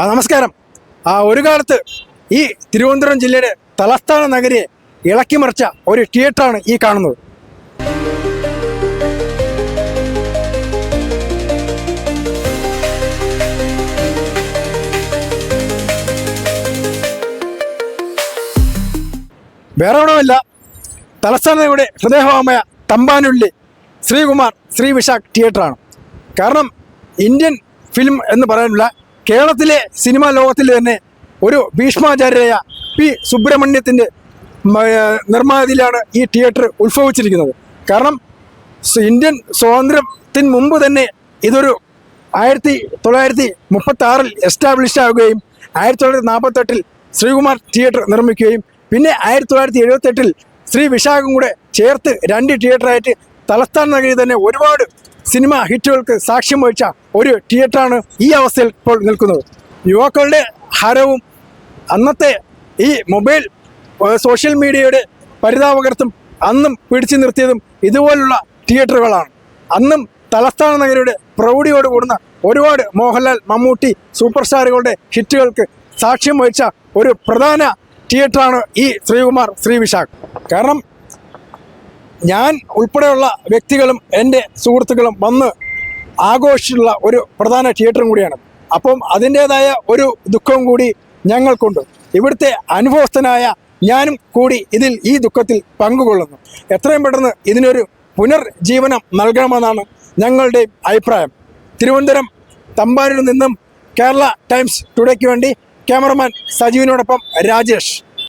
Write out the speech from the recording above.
ആ നമസ്കാരം. ആ ഒരു കാലത്ത് ഈ തിരുവനന്തപുരം ജില്ലയുടെ തലസ്ഥാന നഗരിയെ ഇളക്കിമറിച്ച ഒരു തിയേറ്ററാണ് ഈ കാണുന്നത്. വേറെ എവിടെയുമല്ല തലസ്ഥാനയുടെ ഹൃദയഭാവമായ തമ്പാനുള്ളി ശ്രീകുമാർ ശ്രീ വിശാഖ് തിയേറ്ററാണ്. കാരണം ഇന്ത്യൻ ഫിലിം എന്ന് പറയാനുള്ള കേരളത്തിലെ സിനിമാ ലോകത്തിൽ തന്നെ ഒരു ഭീഷ്മാചാര്യരായ പി സുബ്രഹ്മണ്യത്തിന്റെ നിർമ്മാതിയിലാണ് ഈ തിയേറ്റർ ഉത്ഭവിച്ചിരിക്കുന്നത്. കാരണം ഇന്ത്യൻ സ്വാതന്ത്ര്യത്തിന് മുമ്പ് തന്നെ ഇതൊരു ആയിരത്തി തൊള്ളായിരത്തി മുപ്പത്തി ആറിൽ എസ്റ്റാബ്ലിഷ് ആവുകയും ആയിരത്തി തൊള്ളായിരത്തി നാൽപ്പത്തെട്ടിൽ ശ്രീകുമാർ തിയേറ്റർ നിർമ്മിക്കുകയും പിന്നെ ആയിരത്തി തൊള്ളായിരത്തി എഴുപത്തെട്ടിൽ ശ്രീ വിശാഖം കൂടെ ചേർത്ത് രണ്ട് തിയേറ്ററായിട്ട് തലസ്ഥാന നഗരി തന്നെ ഒരുപാട് സിനിമ ഹിറ്റുകൾക്ക് സാക്ഷ്യം വഹിച്ച ഒരു തിയേറ്ററാണ് ഈ അവസ്ഥയിൽ ഇപ്പോൾ നിൽക്കുന്നത്. യുവാക്കളുടെ ഹരവും അന്നത്തെ ഈ മൊബൈൽ സോഷ്യൽ മീഡിയയുടെ പരിതാപകർത്തും അന്നും പിടിച്ചു നിർത്തിയതും ഇതുപോലുള്ള തിയേറ്ററുകളാണ്. അന്നും തലസ്ഥാന നഗരിയുടെ പ്രൗഢിയോട് കൂടുന്ന ഒരുപാട് മോഹൻലാൽ മമ്മൂട്ടി സൂപ്പർ സ്റ്റാറുകളുടെ ഹിറ്റുകൾക്ക് സാക്ഷ്യം വഹിച്ച ഒരു പ്രധാന തിയേറ്ററാണ് ഈ ശ്രീകുമാർ ശ്രീവിശാഖ് കാരണം ഞാൻ ഉൾപ്പെടെയുള്ള വ്യക്തികളും എന്റെ സുഹൃത്തുക്കളും വന്ന് ആഘോഷിച്ചുള്ള ഒരു പ്രധാന തിയേറ്ററും കൂടിയാണ്. അപ്പം അതിന്റേതായ ഒരു ദുഃഖവും കൂടി ഞങ്ങൾക്കുണ്ട്. ഇവിടുത്തെ അനുഭവസ്ഥനായ ഞാനും കൂടി ഇതിൽ ഈ ദുഃഖത്തിൽ പങ്കുകൊള്ളുന്നു. എത്രയും പെട്ടെന്ന് ഇതിനൊരു പുനർജീവനം നൽകണമെന്നാണ് ഞങ്ങളുടെ അഭിപ്രായം. തിരുവനന്തപുരം തമ്പാനൂരിൽ നിന്നും കേരള ടൈംസ് ടുഡേക്ക് വേണ്ടി ക്യാമറമാൻ സജീവിനോടൊപ്പം രാജേഷ്.